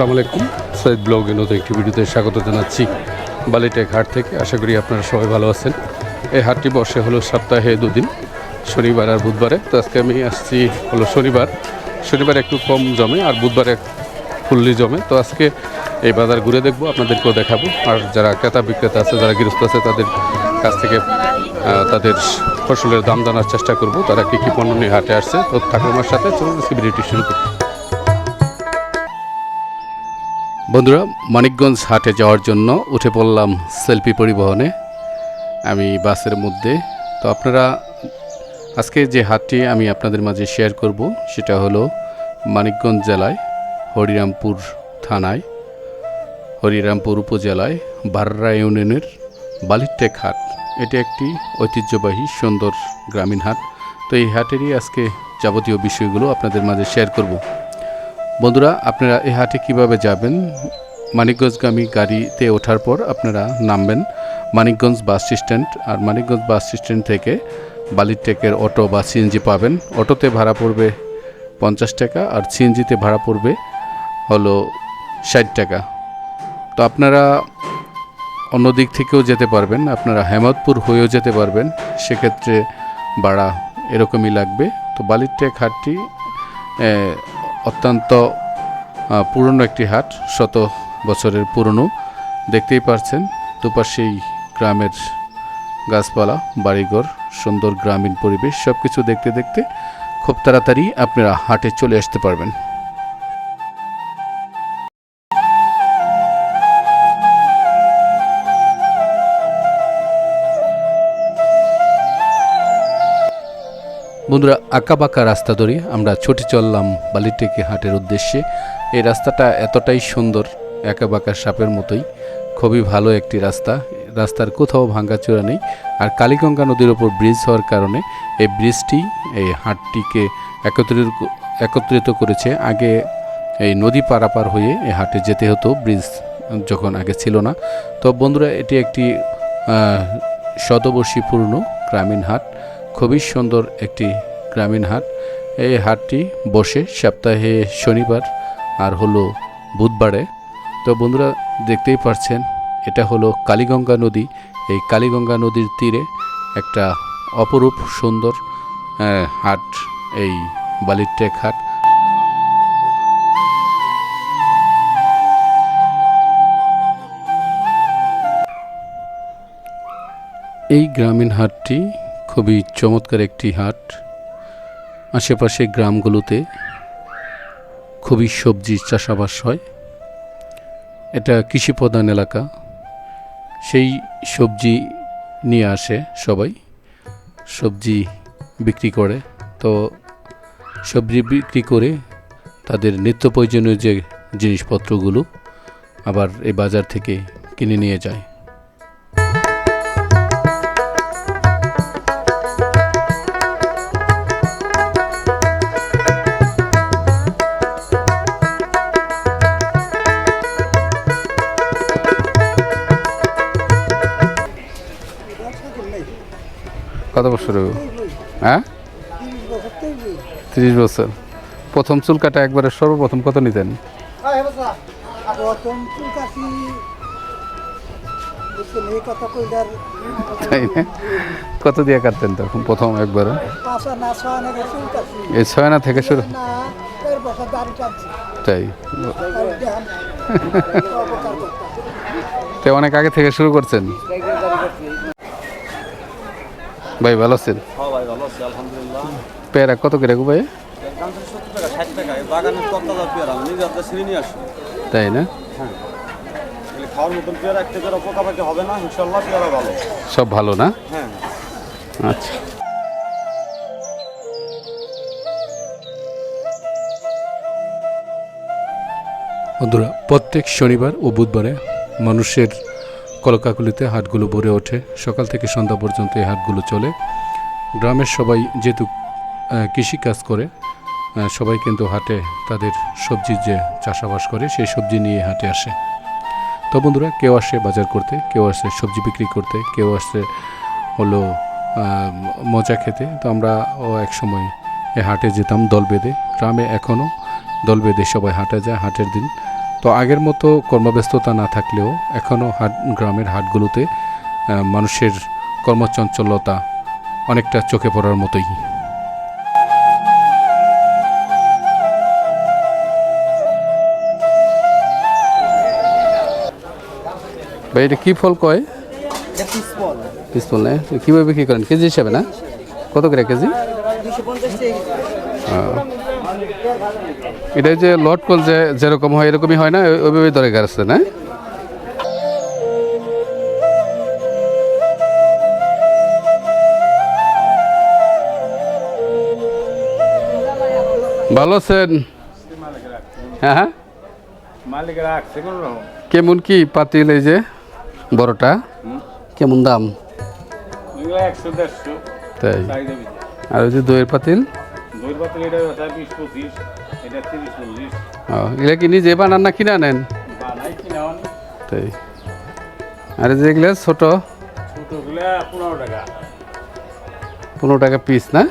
আসসালামু আলাইকুম। সৈয়দ ব্লগে নতুন একটি ভিডিওতে স্বাগত জানাচ্ছি বালিটেক হাট থেকে। আশা করি আপনারা সবাই ভালো আছেন। এই হাটটি বসে হলো সপ্তাহে দুদিন, শনিবার আর বুধবারে। তো আজকে আমি আসছি হলো শনিবার। শনিবার একটু কম জমে আর বুধবারে ফুললি জমে। তো আজকে এই বাজার ঘুরে দেখব, আপনাদেরকেও দেখাবো। আর যারা ক্রেতা বিক্রেতা আছে, যারা গৃহস্থ আছে, তাদের কাছ থেকে তাদের ফসলের দাম জানার চেষ্টা করব। তারা কী কী পণ্য নিয়ে হাটে আসছে তো থাকুন আমার সাথে। চলুন আজকে ভিডিওটি শুরু করি। বন্ধুরা, মানিকগঞ্জ হাটে যাওয়ার জন্য উঠে পড়লাম সেলফি পরিবহনে। আমি বাসের মধ্যে। তো আপনারা, আজকে যে হাটটি আমি আপনাদের মাঝে শেয়ার করব, সেটা হলো মানিকগঞ্জ জেলায় হরিরামপুর থানায়, হরিরামপুর উপজেলায় বাররা ইউনিয়নের বালিরটেক হাট। এটি একটি ঐতিহ্যবাহী, সুন্দর গ্রামীণ হাট। তো এই হাটেরই আজকে যাবতীয় বিষয়গুলো আপনাদের মাঝে শেয়ার করব। বন্ধুরা, আপনারা এই হাটে কীভাবে যাবেন? মানিকগঞ্জগামী গাড়িতে ওঠার পর আপনারা নামবেন মানিকগঞ্জ বাস স্ট্যান্ড আর মানিকগঞ্জ বাস স্ট্যান্ড থেকে বালিরটেকের অটো বা সিএনজি পাবেন। অটোতে ভাড়া পড়বে পঞ্চাশ টাকা আর সিএনজিতে ভাড়া পড়বে হলো ষাট টাকা। তো আপনারা অন্য দিক থেকেও যেতে পারবেন, আপনারা হেমতপুর হয়েও যেতে পারবেন, সেক্ষেত্রে ভাড়া এরকমই লাগবে। তো বালিরটেক হাটটি অত্যন্ত পুরনো একটি হাট, শত বছরের পুরনো। দেখতেই পারছেন, দুপাশেই গ্রামের গাছপালা, বাড়িঘর, সুন্দর গ্রামীণ পরিবেশ সব কিছু দেখতে দেখতে খুব তাড়াতাড়ি আপনারা হাটে চলে আসতে পারবেন। বন্ধুরা আঁকা বাঁকা রাস্তা ধরে আমরা ছুটে চললাম বালিটেকে হাটের উদ্দেশ্যে। এই রাস্তাটা এতটাই সুন্দর একা বাঁকা সাপের মতোই। খুবই ভালো একটি রাস্তা। রাস্তার কোথাও ভাঙ্গাচোরা নেই। আর কালীগঙ্গা নদীর ওপর ব্রিজ হওয়ার কারণে এই ব্রিজটি এই হাটটিকে একত্রিত একত্রিত করেছে। আগে এই নদী পারাপার হয়ে এই হাটে যেতে হতো ব্রিজ যখন আগে ছিল না। তো বন্ধুরা, এটি একটি শতবর্ষী গ্রামীণ হাট। খুবই সুন্দর একটি গ্রামীণ হাট। এই হাটটি বসে সপ্তাহে শনিবার আর হলো বুধবারে। তো বন্ধুরা, দেখতেই পারছেন, এটা হলো কালীগঙ্গা নদী। এই কালীগঙ্গা নদীর তীরে একটা অপরূপ সুন্দর হাট, এই বালিরটেক হাট। এই গ্রামীণ হাটটি খুবই চমৎকার একটি হাট। আশেপাশে গ্রামগুলোতে খুবই সবজি চাষাবাস হয়। এটা কৃষি প্রধান এলাকা। সেই সবজি নিয়ে আসে সবাই। সবজি বিক্রি করে। তো সবজি বিক্রি করে তাদের নিত্য প্রয়োজনীয় যে জিনিসপত্রগুলো আবার এই বাজার থেকে কিনে নিয়ে যায়। কত বছর? হ্যাঁ? তিরিশ বছর। প্রথম চুল কাটা একবারে সর্বপ্রথম কত নিতেন? তাই কত দিয়ে কাটতেন তখন প্রথম একবারে? এই ছয় না থেকে শুরু। তাই। তো অনেক আগে থেকে শুরু করছেন? ভাই ভালো আছেন? হ্যাঁ ভাই ভালো আছি আলহামদুলিল্লাহ। পেয়ারা কত করে গো ভাই? তাই না? হ্যাঁ। সব ভালো না? হ্যাঁ। আচ্ছা। বন্ধুরা প্রত্যেক শনিবার ও বুধবারে মানুষের কলকাকুলিতে হাটগুলো ভরে ওঠে। সকাল থেকে সন্ধ্যা পর্যন্ত এই হাটগুলো চলে। গ্রামের সবাই যেহেতু কৃষিকাজ করে সবাই কিন্তু হাটে তাদের সবজির যে চাষাবাস করে, সেই সবজি নিয়ে হাটে আসে। তো বন্ধুরা, কেউ আসে বাজার করতে, কেউ আসে সবজি বিক্রি করতে, কেউ আসে হলো মজা খেতে। তো আমরা এক সময় হাটে যেতাম দল বেঁধে। গ্রামে এখনও দল বেঁধে সবাই হাটে যায় হাটের দিন। তো আগের মতো কর্মব্যস্ততা না থাকলেও এখনও হাট গ্রামের হাটগুলোতে মানুষের কর্মচঞ্চলতা অনেকটা চোখে পড়ার মতোই। ভাই এটা কী ফল কয়? পিস ফল। না কীভাবে বিক্রি করেন? কেজি হিসাবে না? কত করে কেজি। এটা যে লট কল যে যেরকম হয় এরকমই হয় না? ওই- ওইভাবেই দরকার আছে না? ভালো আছেন? হ্যাঁ হ্যাঁ। কেমন কি পাতিল এই যে বড়টা? কেমন দাম? তাই। আর ওই যে দইয়ের পাতিল? দই পাতিল এটা আছে বিশ পঁচিশ এটা তিরিশ চল্লিশ ও, এগুলা কি নিজে বানান না কিনা নেন? বানাই কিনা তাই। আর ছোট। ছোটোগুলো পনেরো টাকা। পনেরো টাকা পিস না।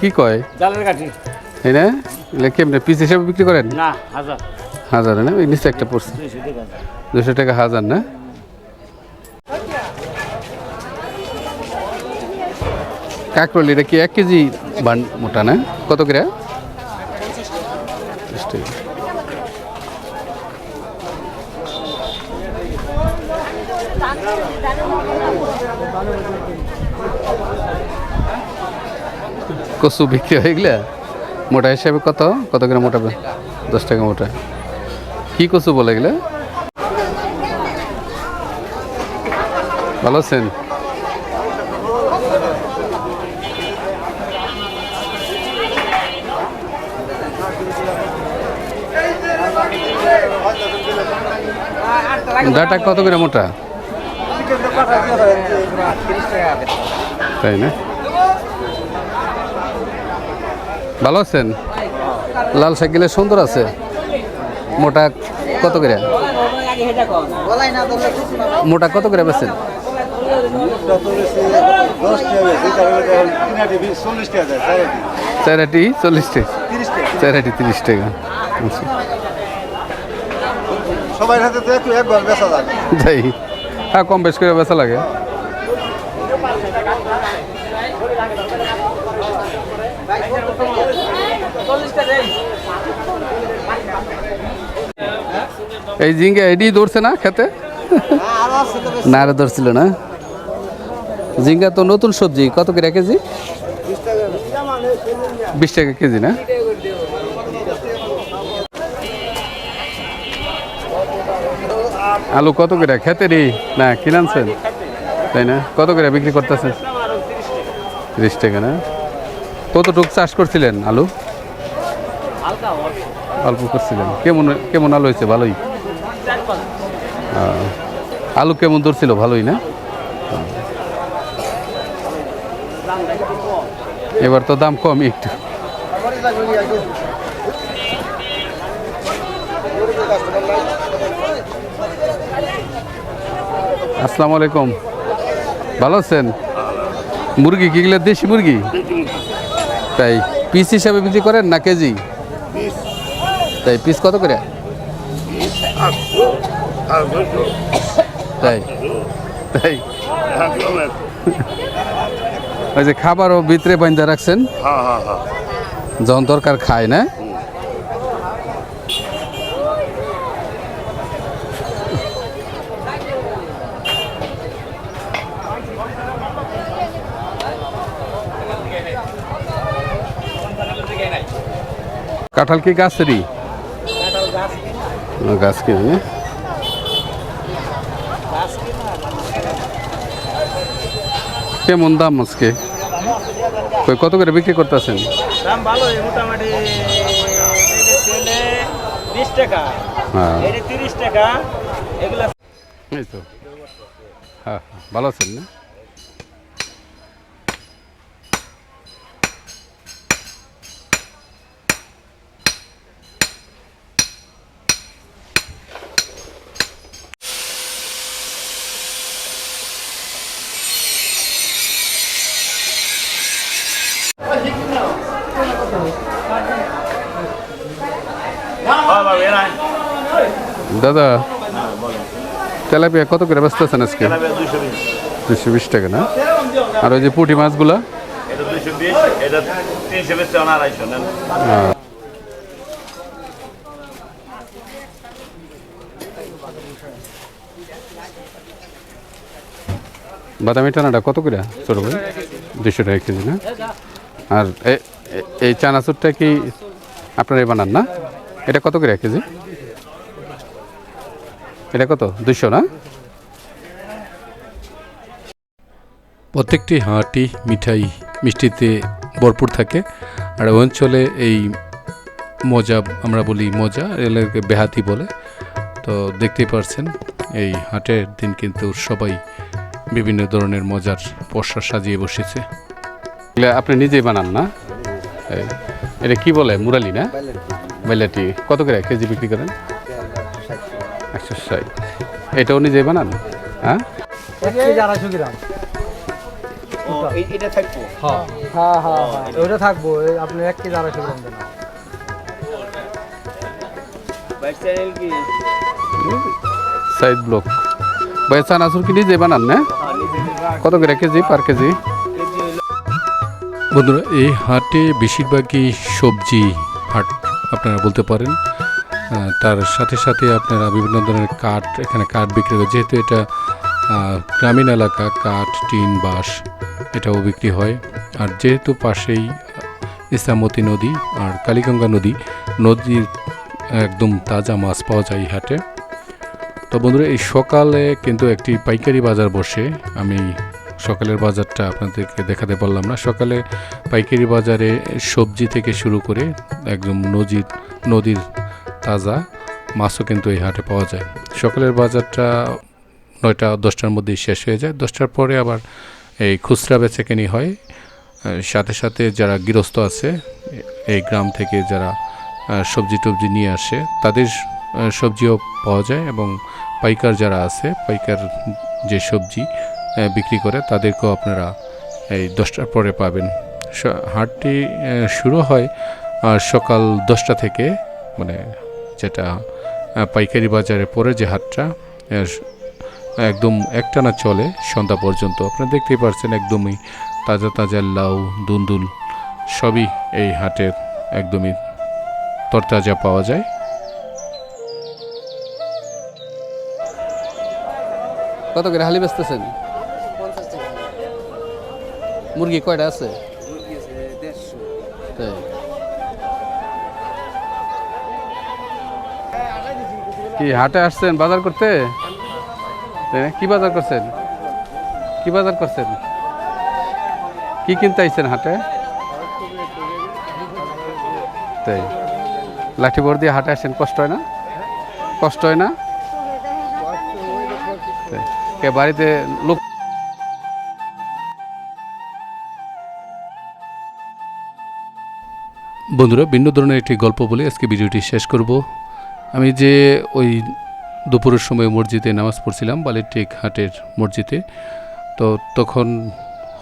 কি কয়? জালের কাঠি। তাই না? এগুলা কেমনে? পিস হিসাবে বিক্রি করেন? না হাজার। হাজারে না? একটা পড়ছে। দুশো টাকা হাজার, না? কাকরোল, এটা কি এক কেজি বান মোটা, না? কত করে? কচু বিক্রি হয়ে গেলে মোটা হিসাবে কত? কত করে মোটা? দশ টাকা মোটা। কি কচু বলে গেলে? ভালো আছেন? ডাটা কত করে মোটা? তাই না? ভালো আছেন? লাল সাইকেলে সুন্দর আছে। মোটা কত করে? মোটা কত করে বেছেন চারাটি চল্লিশ টাকা। চারাটি তিরিশ টাকা। সবাই হাতে তো একটু একবার বেচা যায়। তাই হ্যাঁ কম বেশ করে বেচা লাগে। এই জিঙ্গা এডি ধরছে না খেতে? না আরও ধরছিল না? জিঙ্গা তো নতুন সবজি, কত করে কেজি? বিশ টাকা কেজি না? আলু কত করে? খেতে রে না কিনে আনছেন তাই না? কত করে বিক্রি করতেছেন? তিরিশ টাকা না? কতটুক চাষ করছিলেন আলু? অল্প করছিলেন। কেমন কেমন আলু হয়েছে? ভালোই? আলু কেমন ধরছিল ভালোই না? এবার তো দাম কমই একটু। আসসালামু আলাইকুম। ভালো আছেন? মুরগি কিগুলো দেশি মুরগি? তাই পিস হিসাবে বিক্রি করেন না কেজি? তাই পিস কত করে? তাই। তাই। ওই যে খাবারও ভিতরে বান্ধা রাখছেন? যখন দরকার খায় না? কাঁঠাল কি গাছেরই গাছ। কিনে কেমন দাম আজকে। কত করে বিক্রি করতেছেন? দাম ভালো মোটামুটি বিশ টাকা। হ্যাঁ। তিরিশ টাকা এগুলা এই তো। হ্যাঁ হ্যাঁ, ভালো আছেন না? দাদা, তেলাপিয়া কত করে ব্যস্ত আছেন আজকে? দুশো বিশ টাকা না? আর ওই যে পুঁটি মাছগুলা? বাদামি টানাটা কত করে ছোট ভাই দুশো টাকা কেজি না? আর এই চানাচুরটা কি আপনারাই বানান না? এটা কত করে কেজি? এটা কত? দুশো না? প্রত্যেকটি হাঁটি মিঠাই মিষ্টিতে ভরপুর থাকে। আর অঞ্চলে এই মজা আমরা বলি মজা এলাকাকে বেহাতি বলে। তো দেখতেই পারছেন এই হাটের দিন কিন্তু সবাই বিভিন্ন ধরনের মজার পশা সাজিয়ে বসেছে। এগুলা আপনি নিজেই বানান না? এটা কি বলে? মুরালি না? বাইলাটি কত করে? কেজি বিক্রি করেন? এটাও নিজেই বানান হ্যাঁ? এটা থাকব? হ্যাঁ। হ্যাঁ হ্যাঁ ওইটা থাকব। এই এক কেজি আড়াইশো গ্রাম দেন। বাইক চ্যানেল কি? Side block. ভাই চানাচুর কি নিজেই বানান না কত করে কেজি পার কেজি? বন্ধুরা এই হাটে বেশিরভাগই সবজি হাট আপনারা বলতে পারেন। তার সাথে সাথে আপনারা বিভিন্ন ধরনের কাঠ এখানে কাঠ বিক্রি করে যেহেতু এটা গ্রামীণ এলাকা, কাঠ, টিন, বাঁশ, এটাও বিক্রি হয়। আর যেহেতু পাশেই ইসামতি নদী আর কালীগঙ্গা নদী, নদীর একদম তাজা মাছ পাওয়া যায় হাটে। তো বন্ধুরা, এই সকালে কিন্তু একটি পাইকারি বাজার বসে। আমি সকালের বাজারটা আপনাদেরকে দেখাতে পারলাম না। সকালে পাইকারি বাজারে সবজি থেকে শুরু করে একদম নদীর নদীর তাজা মাছও কিন্তু এই হাটে পাওয়া যায়। সকালের বাজারটা নয়টা, দশটার মধ্যেই শেষ হয়ে যায়। দশটার পরে আবার এই খুচরা বেচাকেনি হয়। সাথে সাথে যারা গৃহস্থ আছে, এই গ্রাম থেকে যারা সবজি টবজি নিয়ে আসে, তাদের সবজিও পাওয়া যায় এবং পাইকার যারা আছে, পাইকার যে সবজি বিক্রি করে, তাদেরকেও আপনারা এই দশটার পরে পাবেন। হাটটি শুরু হয় সকাল দশটা থেকে মানে যেটা পাইকারি বাজারে পরে যে হাটটা একদম একটানা চলে সন্ধ্যা পর্যন্ত। আপনারা দেখতেই পাচ্ছেন একদমই তাজা তাজা লাউ দুন্দুল সবই এই হাটের একদমই তরতাজা পাওয়া যায়। কত করে হালি বেচতেছেন? মুরগি কয়টা আছে? কি হাটে আসছেন? বাজার করতে? কি বাজার করছেন? কি বাজার করছেন? কি কিনতে আইছেন হাটে? তাই। লাঠি বর দিয়ে হাটে আসেন, কষ্ট হয় না? কষ্ট হয় না? বাড়িতে লোক বন্ধুরা, ভিন্ন ধরনের একটি গল্প বলে আজকে ভিডিওটি শেষ করব। আমি যে ওই দুপুরের সময় মসজিদে নামাজ পড়ছিলাম বালিরটেক হাটের মসজিদে, তো তখন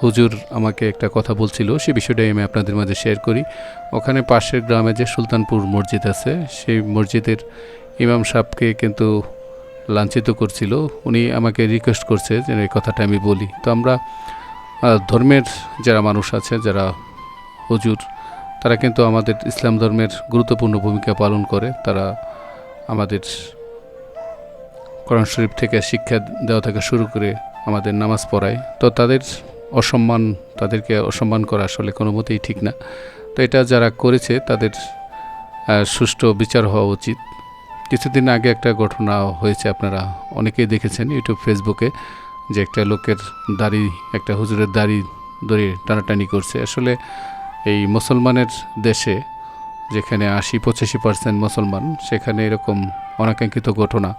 হুজুর আমাকে একটা কথা বলছিল, সে বিষয়টাই আমি আপনাদের মাঝে শেয়ার করি। ওখানে পাশের গ্রামে যে সুলতানপুর মসজিদ আছে, সেই মসজিদের ইমাম সাহেবকে কিন্তু লাঞ্ছিত করছিল। উনি আমাকে রিকোয়েস্ট করছে যে এই কথাটা আমি বলি। তো আমরা ধর্মের যারা মানুষ আছে, যারা হুজুর, তারা কিন্তু আমাদের ইসলাম ধর্মের গুরুত্বপূর্ণ ভূমিকা পালন করে। তারা আমাদের কোরআন শরীফ থেকে শিক্ষা দেওয়া থেকে শুরু করে আমাদের নামাজ পড়ায়, তো তাদের অসম্মান, তাদেরকে অসম্মান করা আসলে কোনো মতেই ঠিক না। তো এটা যারা করেছে, তাদের সুষ্ঠু বিচার হওয়া উচিত। কিছুদিন আগে একটা ঘটনা হয়েছে আপনারা অনেকেই দেখেছেন ইউটিউব, ফেসবুকে, যে একটা লোকের দাড়ি, একটা হুজুরের দাড়ি ধরে টানাটানি করছে। আসলে এই মুসলমানের দেশে যেখানে আশি, পঁচাশি পার্সেন্ট মুসলমান, সেখানে এরকম অনাকাঙ্ক্ষিত ঘটনা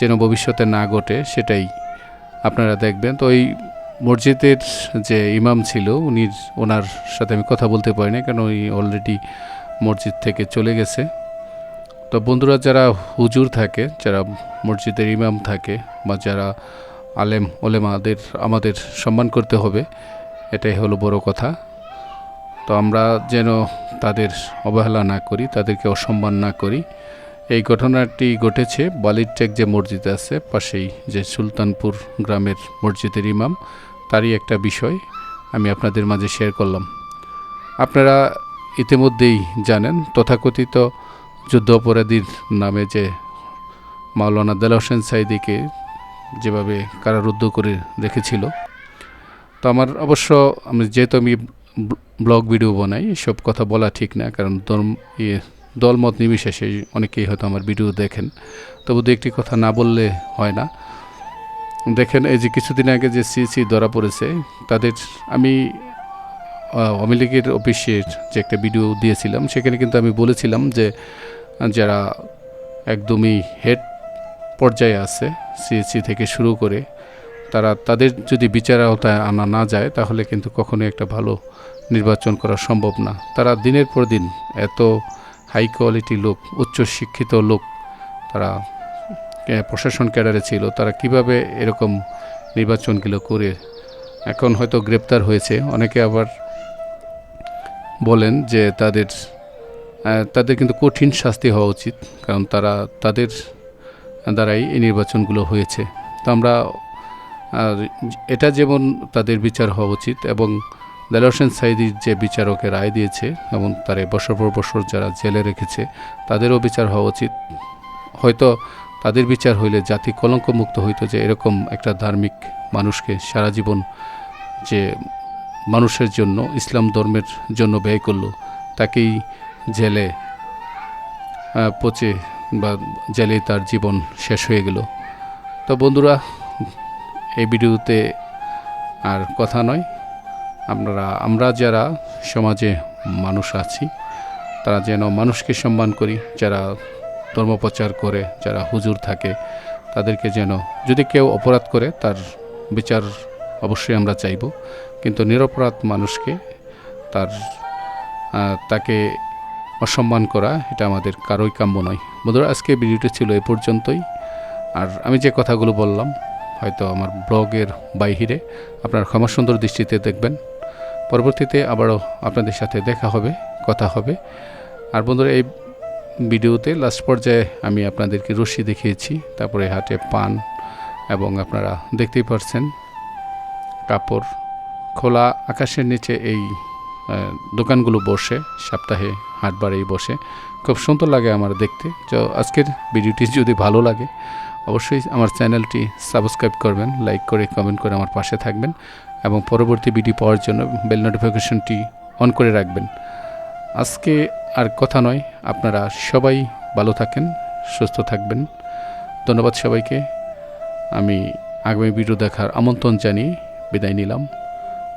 যেন ভবিষ্যতে না ঘটে, সেটাই আপনারা দেখবেন। তো ওই মসজিদের যে ইমাম ছিল, উনি ওনার সাথে আমি কথা বলতে পারি না কেন উনি অলরেডি মসজিদ থেকে চলে গেছে। তো বন্ধুরা, যারা হুজুর থাকে, যারা মসজিদের ইমাম থাকে, বা যারা আলেম, ওলেমাদের, আমাদের সম্মান করতে হবে, এটাই হলো বড় কথা। তো আমরা যেন তাদের অবহেলা না করি, তাদেরকে অসম্মান না করি। এই ঘটনাটি ঘটেছে বালিরটেক যে মসজিদ আছে, পাশেই যে সুলতানপুর গ্রামের মসজিদের ইমাম, তারই একটা বিষয় আমি আপনাদের মাঝে শেয়ার করলাম। আপনারা ইতিমধ্যেই জানেন, তথাকথিত যুদ্ধ অপরাধীর নামে যে মাওলানা দেলা হোসেন সাইদিকে যেভাবে কারারুদ্ধ করে রেখেছিল। তো আমার অবশ্য, আমি যেহেতু আমি ব্লগ ভিডিও বানাই সব কথা বলা ঠিক না, কারণ ধর্ম ইয়ে দলমত নির্বিশেষে অনেকেই হয়তো আমার ভিডিও দেখেন। তবু দু একটি কথা না বললে হয় না। দেখেন, এই যে কিছুদিন আগে যে সিসি ধরা পড়েছে, তাদের, আমি আওয়ামী লীগের অফিসের যে একটা ভিডিও দিয়েছিলাম, সেখানে কিন্তু আমি বলেছিলাম যে, যারা একদমই হেড পর্যায়ে আছে সিএসসি থেকে শুরু করে তারা তাদের যদি বিচার আওতায় আনা না যায়, তাহলে কিন্তু কখনোই একটা ভালো নির্বাচন করা সম্ভব না। তারা দিনের পর দিন এত হাই কোয়ালিটি লোক, উচ্চ শিক্ষিত লোক তারা প্রশাসন ক্যাডারে ছিল, তারা কীভাবে এরকম নির্বাচনগুলো করে, এখন হয়তো গ্রেপ্তার হয়েছে। অনেকে আবার বলেন যে তাদের তাদের কিন্তু কঠিন শাস্তি হওয়া উচিত, কারণ তারা, তাদের দ্বারাই এই নির্বাচনগুলো হয়েছে। তো আমরা আর এটা যেমন তাদের বিচার হওয়া উচিত এবং দেলা হোসেন সাইদির যে বিচারকে রায় দিয়েছে এবং তার বছর পর বছর যারা জেলে রেখেছে, তাদেরও বিচার হওয়া উচিত। হয়তো তাদের বিচার হইলে জাতি কলঙ্কমুক্ত হইতো যে এরকম একটা ধার্মিক মানুষকে সারা জীবন যে মানুষের জন্য, ইসলাম ধর্মের জন্য ব্যয় করল, তাকেই জেলে পচে বা জেলে তার জীবন শেষ হয়ে গেল। তো বন্ধুরা এই ভিডিওতে আর কথা নয়। আপনারা আমরা যারা সমাজে মানুষ আছি, তারা যেন মানুষকে সম্মান করি, যারা ধর্মপ্রচার করে, যারা হুজুর থাকে, তাদেরকে যেন, যদি কেউ অপরাধ করে, তার বিচার অবশ্যই আমরা চাইব। কিন্তু নিরপরাধ মানুষকে তার তাকে অসম্মান করা, এটা আমাদের কারোই কাম্য নয়। বন্ধুরা, আজকে ভিডিওটি ছিল এ পর্যন্তই। আর আমি যে কথাগুলো বললাম হয়তো আমার ব্লগের বাইরে। আপনার ক্ষমা সুন্দর দৃষ্টিতে দেখবেন। পরবর্তীতে আবারও আপনাদের সাথে দেখা হবে, কথা হবে। আর বন্ধুরা, এই ভিডিওতে লাস্ট পর্যায়ে আমি আপনাদেরকে রশি দেখিয়েছি। তারপরে হাতে পান এবং আপনারা দেখতেই পারছেন কাপড় খোলা আকাশের নিচে এই দোকানগুলো বসে, সপ্তাহে হাটবারেই বসে। খুব সুন্দর লাগে আমার দেখতে। তো আজকের ভিডিওটি যদি ভালো লাগে অবশ্যই আমার চ্যানেলটি সাবস্ক্রাইব করবেন, লাইক করে, কমেন্ট করে আমার পাশে থাকবেন এবং পরবর্তী ভিডিও পাওয়ার জন্য বেল নোটিফিকেশনটি অন করে রাখবেন। আজকে আর কথা নয়, আপনারা সবাই ভালো থাকেন, সুস্থ থাকবেন। ধন্যবাদ সবাইকে। আমি আগামী ভিডিও দেখার আমন্ত্রণ জানিয়ে বিদায় নিলাম।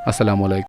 আসসালামু আলাইকুম।